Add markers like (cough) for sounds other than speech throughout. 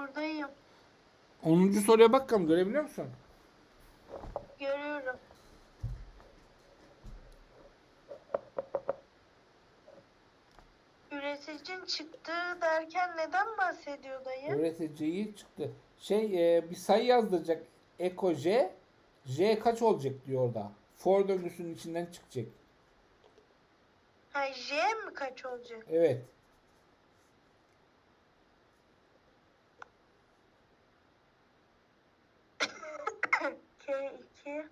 Buradayım. 10. soruya bak bakalım görebiliyor musun? Görüyorum. Üreticinin çıktığı derken neden bahsediyor dayı? Öğreteceği çıktı. Şey e, bir sayı yazdıracak. Eko J. J kaç olacak diyor orada. For döngüsünün içinden çıkacak. Ha J mi kaç olacak? Evet. K2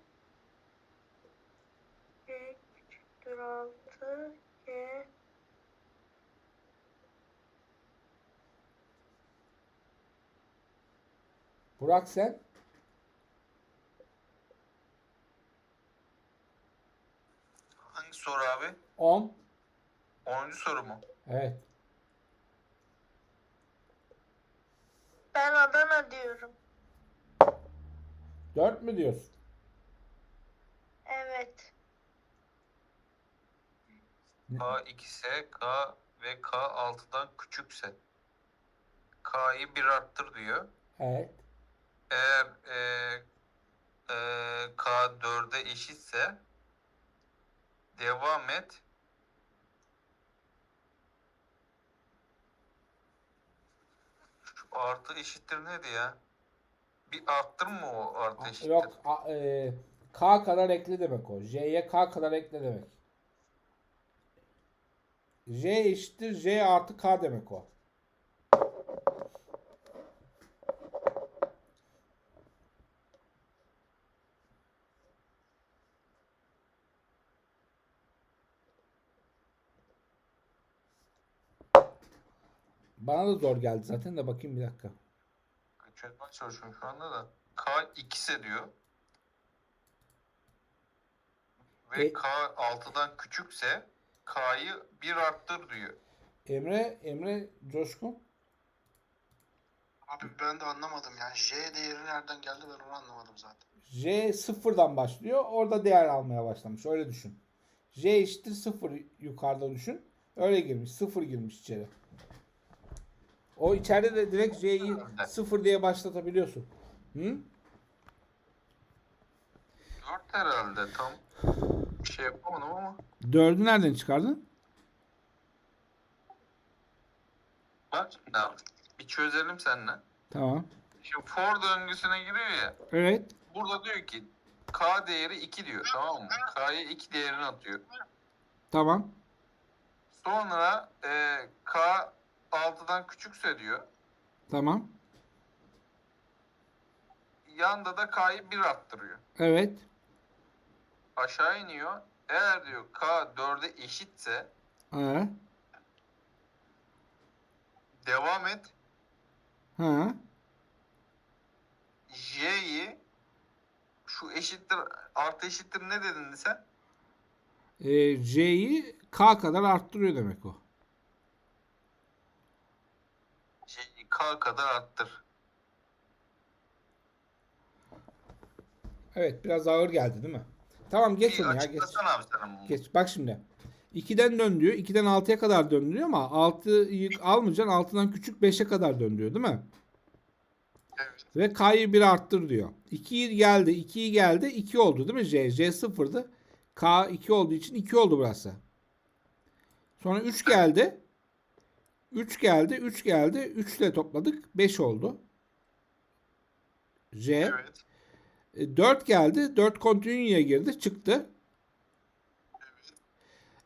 K küçüktür 6 K Burak sen? Hangi soru abi? 10. 10. soru mu? Evet. Ben Adana diyorum. 4 mü diyorsun? Evet. K 2 ise K ve K 6'dan küçükse K'yı bir arttır diyor. Evet. Eğer e, e, K 4'e eşitse devam et. Şu artı eşittir neydi ya? Bir arttır mı o artı eşittir? Yok. a- e, K kadar ekle demek o. J'ye K kadar ekle demek. J eşittir J artı K demek o. Bana da zor geldi zaten de bakayım bir dakika. Çözmeye çalışıyorum şu anda da. K 2 ise diyor. Ve E- K 6'dan küçükse K'yı bir arttır diyor. Emre, Emre Coşkun. Abi ben de anlamadım yani J değeri nereden geldi ben onu anlamadım zaten. J sıfırdan başlıyor. Orada değer almaya başlamış. Öyle düşün. J eşittir sıfır yukarıda düşün. Öyle girmiş. Sıfır girmiş içeri. O içeride de direkt J'yi sıfır diye başlatabiliyorsun. Hı? 4 herhalde tam bir şey yapamadım ama. Dördü nereden çıkardın? Bak abi. Bir çözelim seninle. Tamam. Şimdi for döngüsüne giriyor ya. Evet. Burada diyor ki K değeri 2 diyor tamam mı? K'ya 2 değerini atıyor. Tamam. Sonra e, K 6'dan küçükse diyor. Tamam. Yanda da K'yı 1 arttırıyor. Evet. Aşağı iniyor. Eğer diyor K 4'e eşitse Ha. devam et. Ha. J'yi şu eşittir artı eşittir ne dedin sen? E, J'yi K kadar arttırıyor demek o. J'yi K kadar arttır. Evet biraz ağır geldi değil mi? Tamam geç onu ya geç. abi sen bunu. Geç. Bak şimdi. 2'den dön diyor. 2'den 6'ya kadar döndürüyor ama 6'yı almayacaksın. 6'dan küçük 5'e kadar döndürüyor değil mi? Evet. Ve K'yı 1 arttır diyor. 2'yi geldi. 2'yi geldi. 2 oldu değil mi? J. J 0'dı. K 2 olduğu için 2 oldu burası. Sonra 3 (laughs) geldi. 3 geldi. 3 geldi. 3 ile topladık. 5 oldu. J. Evet. 4 geldi. 4 continue'ya girdi. Çıktı.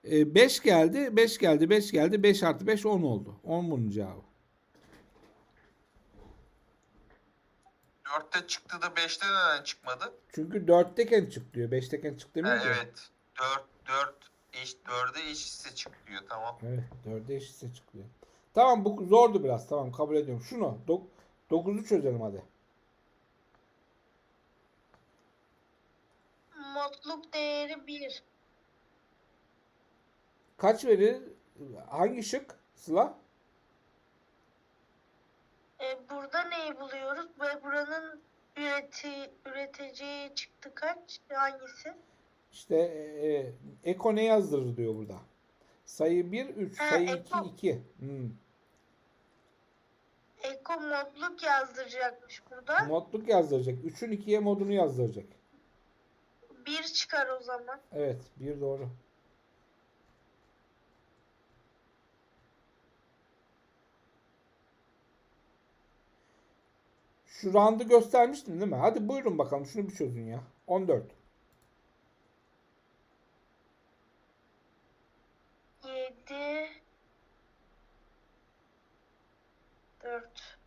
5 geldi. 5 geldi. 5 geldi. 5 artı 5 10 oldu. 10 bunun cevabı. 4'te çıktı da 5'te neden çıkmadı? Çünkü 4'teken çık diyor. 5'teken çık Ha, demiyor ki. evet. 4 4 eş 4'e eşitse çık diyor tamam. Evet. 4'e eşitse çıkıyor. Tamam bu zordu biraz. Tamam kabul ediyorum. Şunu 9'u çözelim hadi. Modluk değeri 1. Kaç verir? Hangi şık? Sıla? E, burada neyi buluyoruz? Ve buranın üreti, üreteceği çıktı kaç? Hangisi? İşte e, e, Eko ne yazdırır diyor burada. Sayı 1 3, Ha, sayı 2 Eko. 2. Hmm. Eko modluk yazdıracakmış burada. Modluk yazdıracak. 3'ün 2'ye modunu yazdıracak. Bir çıkar o zaman. Evet. Bir doğru. Şu randı göstermiştim değil mi? Hadi buyurun bakalım şunu bir çözün ya. 14. Yedi. Dört.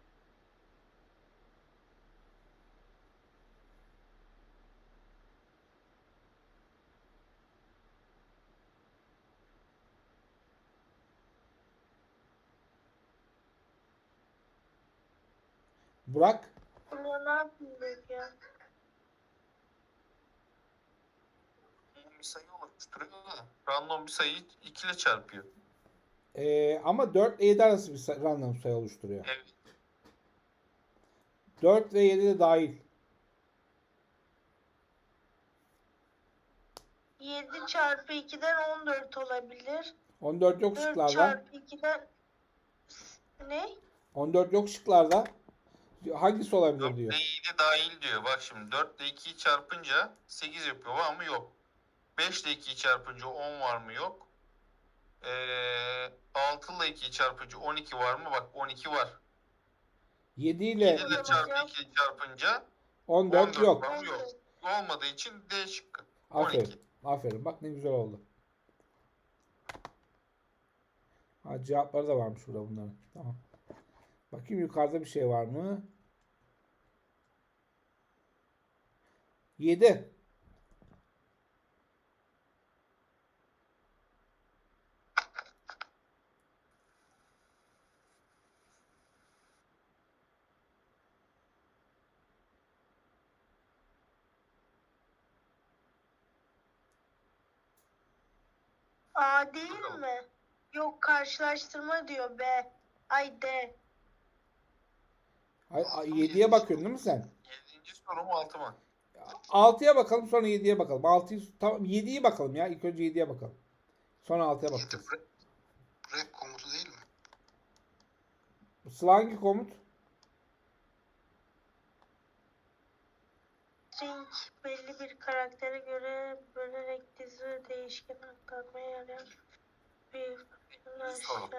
Burak. Buna ne yapayım ya? Bir sayı oluşturuyor da random bir sayıyı 2 ile çarpıyor. Ee, ama 4 ile 7 arası bir say- random sayı oluşturuyor. Evet. 4 ve 7 de dahil. 7 çarpı 2'den 14 olabilir. 14 yok 4 şıklarda. çarpı 2'den ne? 14 yok şıklarda. Hangisi olabilir 4 ile diyor. 7 dahil diyor. Bak şimdi 4 ile 2'yi çarpınca 8 yapıyor. Var mı? Yok. 5 ile 2'yi çarpınca 10 var mı? Yok. Ee, 6 ile 2'yi çarpınca 12 var mı? Bak 12 var. 7 ile 7 ile çarpı 2'yi çarpınca 14 14 yok. var mı? Yok. Olmadığı için D şıkkı. Aferin. 12. Aferin. Bak ne güzel oldu. Ha, cevapları da varmış burada bunların. Tamam. Bakayım yukarıda bir şey var mı? 7. A değil mi? Yok karşılaştırma diyor B. Ay D. 7'ye bakıyorsun değil mi sen? 7. soru mu 6 mı? 6'ya bakalım sonra 7'ye bakalım. 6'yı tamam 7'yi bakalım ya. İlk önce 7'ye bakalım. Sonra 6'ya 7 bakacağız. break, break komutu değil mi? Sıla hangi komut? String belli bir karaktere göre bölerek dizi değişken aktarmaya yarayan bir soru.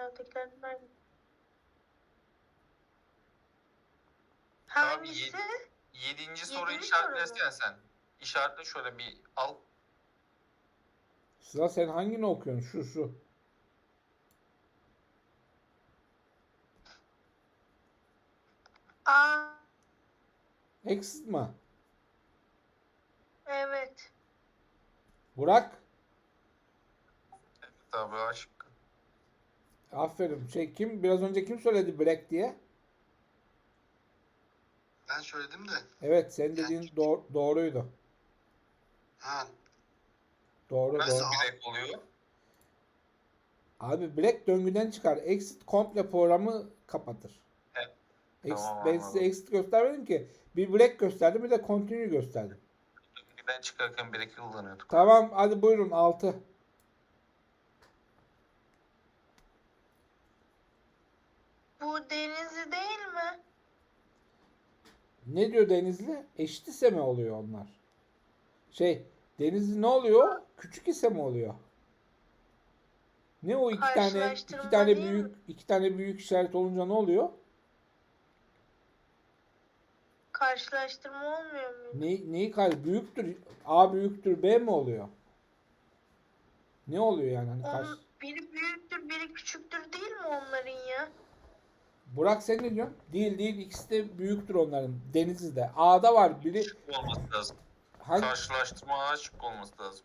Tamam, Hangisi? 7. soruyu Yedinci soru mu? işaretlesene sen. İşaretle şöyle bir al. Sıla sen hangini okuyorsun? Şu şu. A. Exit mi? Evet. Burak. Evet abi A şıkkı. Aferin. Şey kim? Biraz önce kim söyledi black diye? Ben söyledim de. Evet, senin dediğin doğ- doğruydu. Ha Doğru, Nasıl doğru. bilek oluyor? Abi black döngüden çıkar. Exit komple programı kapatır. Evet. Exit, Tamam, ben size anladım. exit göstermedim ki. Bir black gösterdim bir de continue gösterdim. Birden çıkarken bilek kullanıyorduk. Tamam hadi buyurun 6. Bu Denizli değil mi? Ne diyor Denizli? Eşit ise mi oluyor onlar? Şey Denizli ne oluyor? Küçük ise mi oluyor? Ne o iki tane iki tane değil büyük mi? iki tane büyük işaret olunca ne oluyor? Karşılaştırma olmuyor mu? Ne, neyi kay büyüktür? A büyüktür B mi oluyor? Ne oluyor yani? Hani karşı... Onun biri büyüktür, biri küçüktür değil mi onların ya? Burak sen ne diyorsun? Değil değil ikisi de büyüktür onların. Denizli'de. A'da var biri Şık olması lazım. hangi Karşılaştırma A şık olması lazım.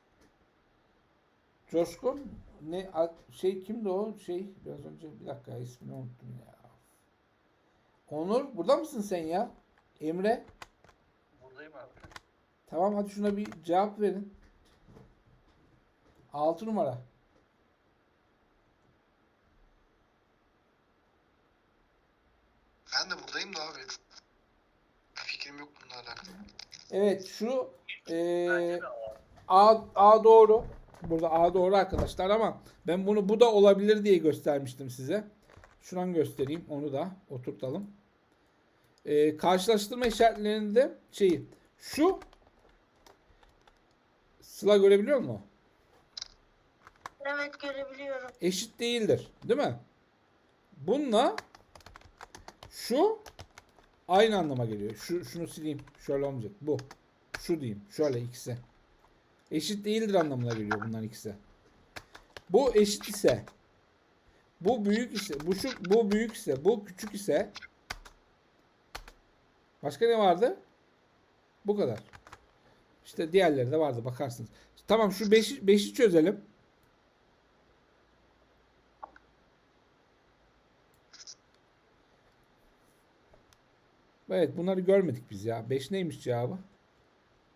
Coşkun ne şey kimdi o şey biraz önce bir dakika ismini unuttum ya. Onur burada mısın sen ya? Emre Buradayım abi. tamam hadi şuna bir cevap verin. 6 numara. ben de buradayım da abi. Fikrim yok bununla alakalı. Evet şu eee, A, A doğru. Burada A doğru arkadaşlar ama ben bunu bu da olabilir diye göstermiştim size. Şuran göstereyim onu da oturtalım. e, karşılaştırma işaretlerinde şeyi şu Sıla görebiliyor musun? Evet görebiliyorum. Eşit değildir. Değil mi? Bununla şu aynı anlama geliyor. Şu şunu sileyim. Şöyle olmayacak. Bu. Şu diyeyim. Şöyle ikisi. Eşit değildir anlamına geliyor bunların ikisi. Bu eşit ise bu büyük ise bu şu bu büyük ise bu küçük ise başka ne vardı? Bu kadar. İşte diğerleri de vardı bakarsınız. Tamam şu 5'i 5'i çözelim. Evet bunları görmedik biz ya. 5 neymiş cevabı?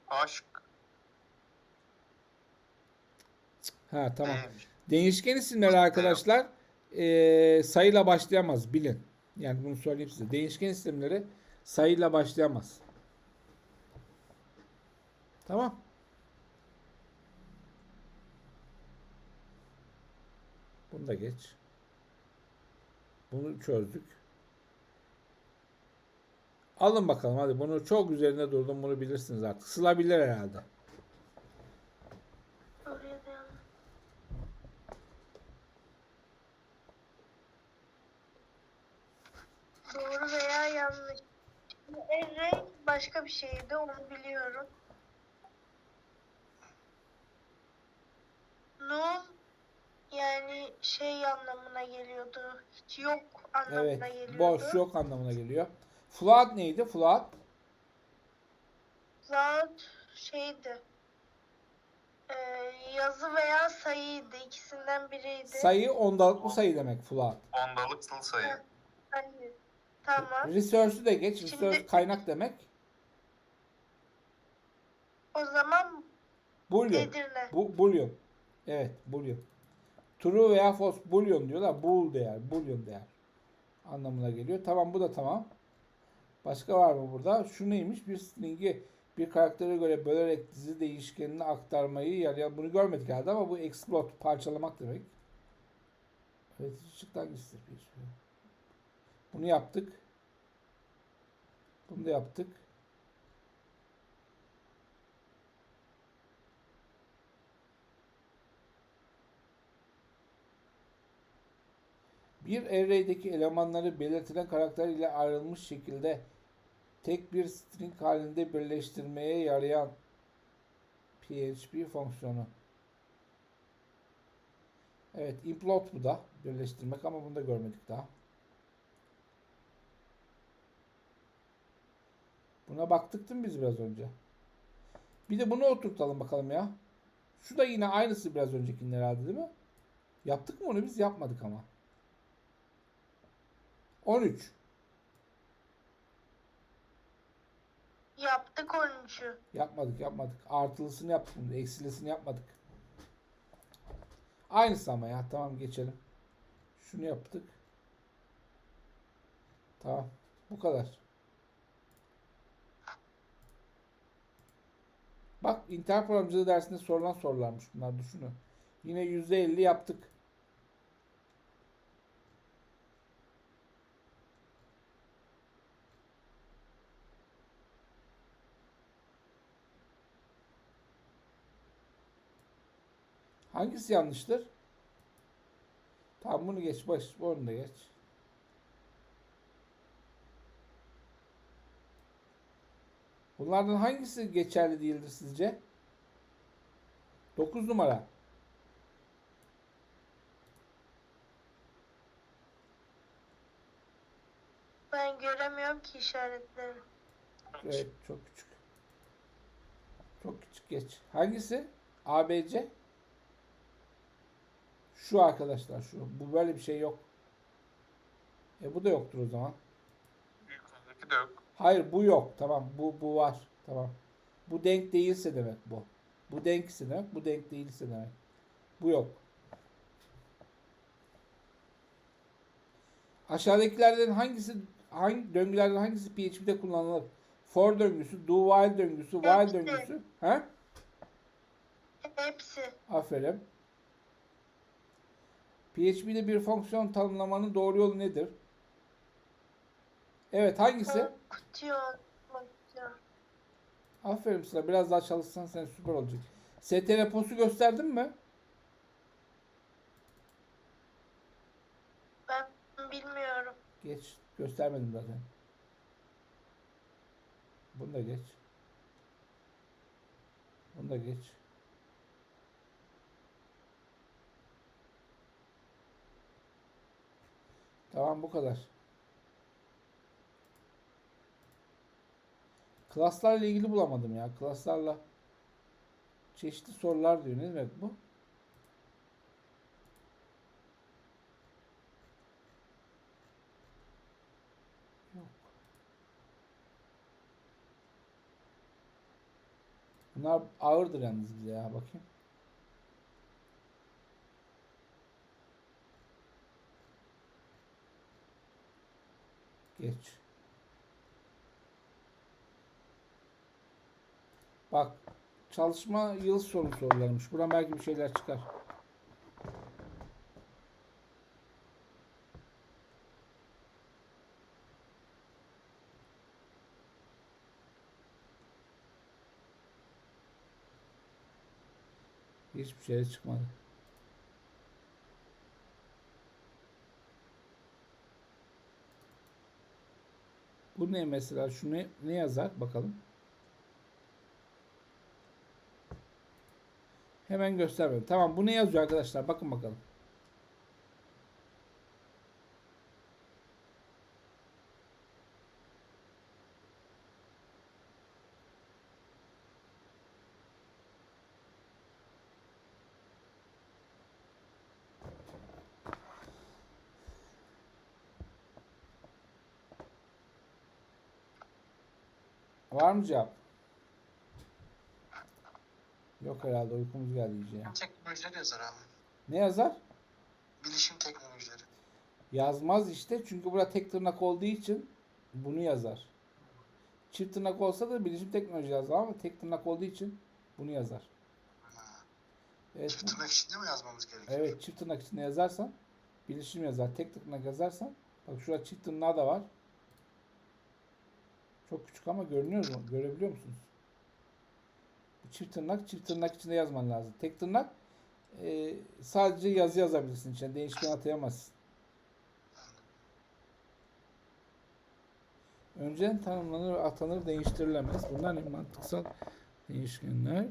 Aşk. Ha tamam. Neymiş? Değişken isimleri arkadaşlar eee, sayıyla başlayamaz bilin. Yani bunu söyleyeyim size. Değişken isimleri sayıyla başlayamaz. Tamam. Bunu da geç. Bunu çözdük. Alın bakalım hadi. Bunu çok üzerinde durdum. Bunu bilirsiniz artık. Sıla bilir herhalde. Doğru veya yanlış. Başka bir şeydi onu biliyorum. Null yani şey anlamına geliyordu. Hiç yok anlamına Evet. geliyordu. Boş yok anlamına geliyor. Float neydi? Float. Cloud şeydi. Ee, yazı veya sayıydı. İkisinden biriydi. Sayı ondalıklı sayı demek float. Ondalık sayı. Sayı. Tamam. Resource'ü de geç. Şimdi- Resource kaynak demek. O zaman Boolean. Edirne. Bu boolean. Evet, boolean. True veya false boolean diyorlar. Bool değer, boolean değer anlamına geliyor. Tamam bu da tamam. Başka var mı burada? Şu neymiş? Bir string'i bir karaktere göre bölerek dizi değişkenine aktarmayı yarayan bunu görmedik herhalde ama bu explode parçalamak demek. Evet, ışıktan gitsin. Bunu yaptık. Bunu da yaptık. Bir array'deki elemanları belirtilen karakter ile ayrılmış şekilde tek bir string halinde birleştirmeye yarayan PHP fonksiyonu. Evet, implode bu da birleştirmek ama bunu da görmedik daha. Buna baktık biz biraz önce? Bir de bunu oturtalım bakalım ya. Şu da yine aynısı biraz öncekinin herhalde değil mi? Yaptık mı onu biz? Yapmadık ama. 13. Yaptık 13'ü. Yapmadık yapmadık. Artılısını yaptık. bunu, Eksilisini yapmadık. Aynısı ama ya. Tamam geçelim. Şunu yaptık. Tamam. Bu kadar. Bak internet programcılığı dersinde sorulan sorularmış bunlar düşünün. Yine %50 yaptık. Hangisi yanlıştır? Tamam bunu geç. Baş, onu da geç. Bunlardan hangisi geçerli değildir sizce? 9 numara. Ben göremiyorum ki işaretleri. Evet çok küçük. Çok küçük geç. Hangisi? ABC. Şu arkadaşlar şu. Bu böyle bir şey yok. E bu da yoktur o zaman. Yukarıdaki de yok. Hayır bu yok. Tamam bu bu var. Tamam. Bu denk değilse demek bu. Bu denkse demek. Bu denk değilse demek. Bu yok. Aşağıdakilerden hangisi hangi döngülerden hangisi PHP'de kullanılır? For döngüsü, do while döngüsü, while Hepsi. döngüsü. He? Hepsi. Aferin. PHP'de bir fonksiyon tanımlamanın doğru yolu nedir? Evet hangisi? Aferin Sıla. Biraz daha çalışsan sen süper olacak. STR postu gösterdin mi? Ben bilmiyorum. Geç. Göstermedim zaten. Bunu da geç. Bunu da geç. Tamam bu kadar. Klaslarla ilgili bulamadım ya. Klaslarla çeşitli sorular diyor. Ne demek bu? Yok. Bunlar ağırdır yalnız bize ya bakayım. Geç. Bak çalışma yıl sonu sorularmış. Buradan belki bir şeyler çıkar. Hiçbir şey çıkmadı. Ne mesela? Şu ne, ne yazar? Bakalım. Hemen göstermedim. Tamam bu ne yazıyor arkadaşlar? Bakın bakalım. Var mı cevap? Yok herhalde uykumuz geldi iyice ya. Teknolojileri yazar abi. Ne yazar? Bilişim teknolojileri. Yazmaz işte çünkü burada tek tırnak olduğu için bunu yazar. Çift tırnak olsa da bilişim teknoloji yazar ama tek tırnak olduğu için bunu yazar. Ha. Evet, Çift tırnak içinde mi yazmamız gerekiyor? evet çift tırnak içinde yazarsan bilişim yazar. Tek tırnak yazarsan bak şurada çift tırnağı da var. Çok küçük ama görünüyor mu? Görebiliyor musunuz? Çift tırnak çift tırnak içinde yazman lazım. Tek tırnak e, sadece yazı yazabilirsin içine. Değişken atayamazsın. Önceden tanımlanır atanır değiştirilemez. Bunlar ne mantıksal değişkenler?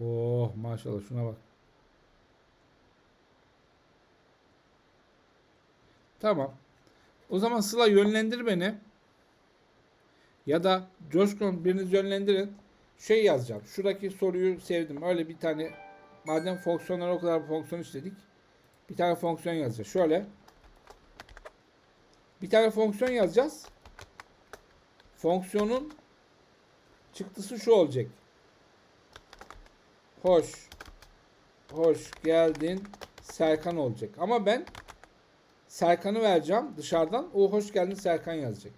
Oh maşallah şuna bak. Tamam. O zaman Sıla yönlendir beni. Ya da Coşkun biriniz yönlendirin. Şey yazacağım. Şuradaki soruyu sevdim. Öyle bir tane madem fonksiyonlar o kadar fonksiyon işledik. Bir tane fonksiyon yazacağız. Şöyle. Bir tane fonksiyon yazacağız. Fonksiyonun çıktısı şu olacak. Hoş. Hoş geldin Serkan olacak. Ama ben Serkan'ı vereceğim dışarıdan. O hoş geldin Serkan yazacak.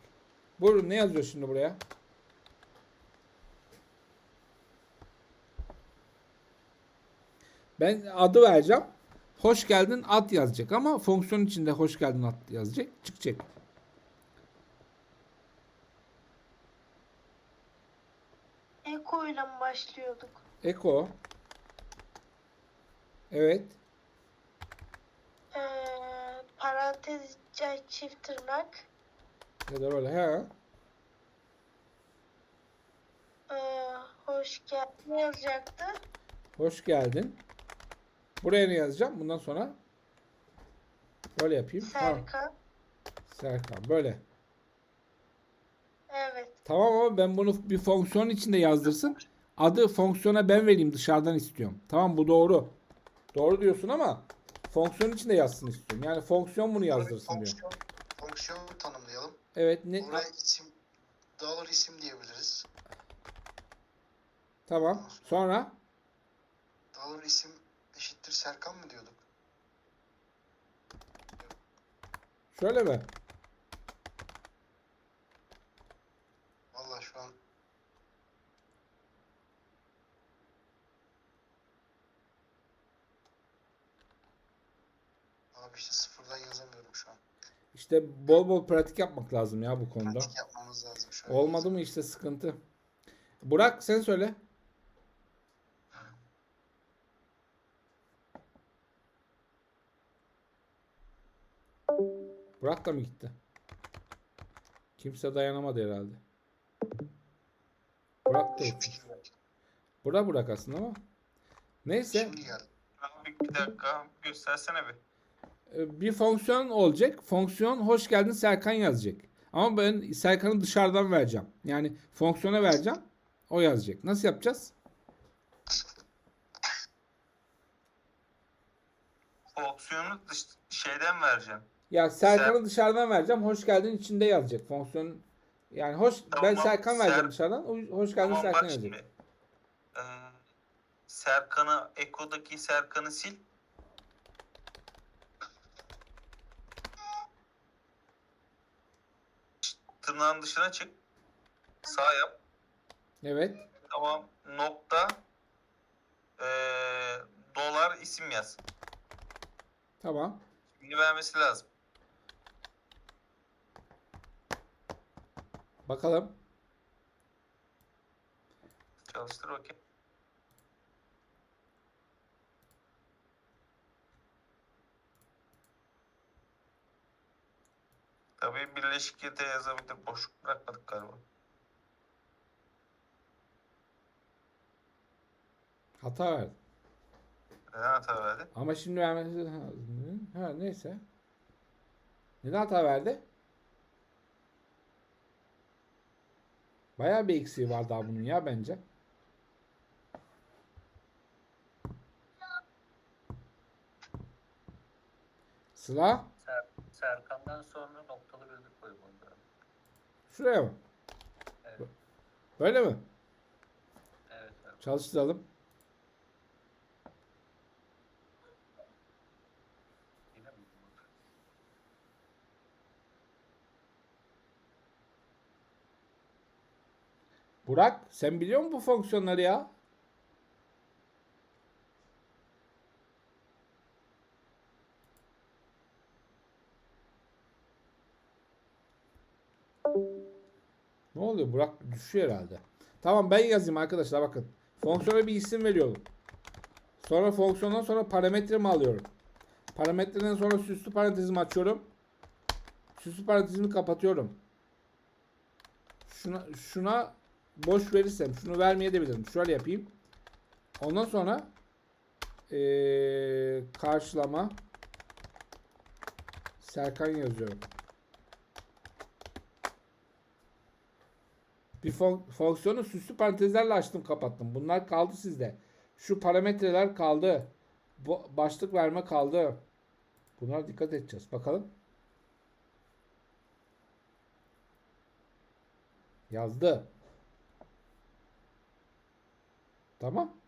Buyurun ne yazıyor şimdi buraya? Ben adı vereceğim. Hoş geldin at yazacak ama fonksiyon içinde hoş geldin at yazacak. Çıkacak. Eko ile mi başlıyorduk? Eko. Evet. Ee, parantez içi çift tırnak. Ya da böyle. He. Ee, hoş geldin yazacaktı. Hoş geldin. Buraya ne yazacağım? Bundan sonra böyle yapayım. Tamam. Serkan. Serkan. Böyle. Evet. Tamam ama ben bunu bir fonksiyon içinde yazdırsın. Adı fonksiyona ben vereyim dışarıdan istiyorum. Tamam bu doğru. Doğru diyorsun ama fonksiyon içinde yazsın istiyorum. Yani fonksiyon bunu yazdırsın diyor. Fonksiyon, fonksiyon tanımlayalım. Evet ne Buraya isim, dollar isim diyebiliriz. tamam. Sonra Dollar isim eşittir Serkan mı diyorduk? şöyle mi? Vallahi şu an Abi Abi işte sıfırdan yazamıyorum şu an. İşte bol bol pratik yapmak lazım ya bu konuda. Pratik yapmamız lazım an. Olmadı mı işte sıkıntı. Burak sen söyle. Burak da mı gitti? Kimse dayanamadı herhalde. Burak da gitti. Burak Burak aslında ama. Neyse Şimdi geldi. Abi bir dakika göstersene bir. E, bir fonksiyon olacak. Fonksiyon hoş geldin Serkan yazacak. Ama ben Serkan'ı dışarıdan vereceğim. Yani fonksiyona vereceğim. O yazacak. Nasıl yapacağız? Fonksiyonu dış, şeyden vereceğim. Ya Serkan'ı Ser- dışarıdan vereceğim. Hoş geldin içinde yazacak fonksiyon. Yani hoş ben Tamam, Serkan vereceğim Ser- dışarıdan. o- Hoş geldin Tamam Serkan yazacak. Ee, Serkan'ı, Eko'daki Serkan'ı sil. Tırnağın dışına çık. Sağ yap. Evet. Tamam. Nokta. ee, dolar isim yaz. Tamam. Şimdi vermesi lazım. Bakalım. Çalıştır okey. Tabii birleşik yete yazabilir. Boşluk bırakmadık galiba. Hata verdi. Neden hata verdi? Ama şimdi vermesi Ha neyse. Neden hata verdi? Bayağı bir eksiği var daha bunun ya bence. Sıla Serkan'dan sonra noktalı virgül koymamız lazım. şuraya mı? Evet. Böyle mi? Evet. Çalıştıralım. Burak sen biliyor musun bu fonksiyonları ya? Ne oluyor? Burak düşüyor herhalde. Tamam ben yazayım arkadaşlar bakın. Fonksiyona bir isim veriyorum. Sonra fonksiyondan sonra parametremi alıyorum. Parametreden sonra süslü parantezimi açıyorum. Süslü parantezimi kapatıyorum. Şuna şuna boş verirsem şunu vermeyebilirim. Şöyle yapayım. Ondan sonra eee, karşılama Serkan yazıyorum. Bir fon- fonksiyonu süslü parantezlerle açtım kapattım. Bunlar kaldı sizde. Şu parametreler kaldı. Bu başlık verme kaldı. Bunlara dikkat edeceğiz. Bakalım. Yazdı. Tamam.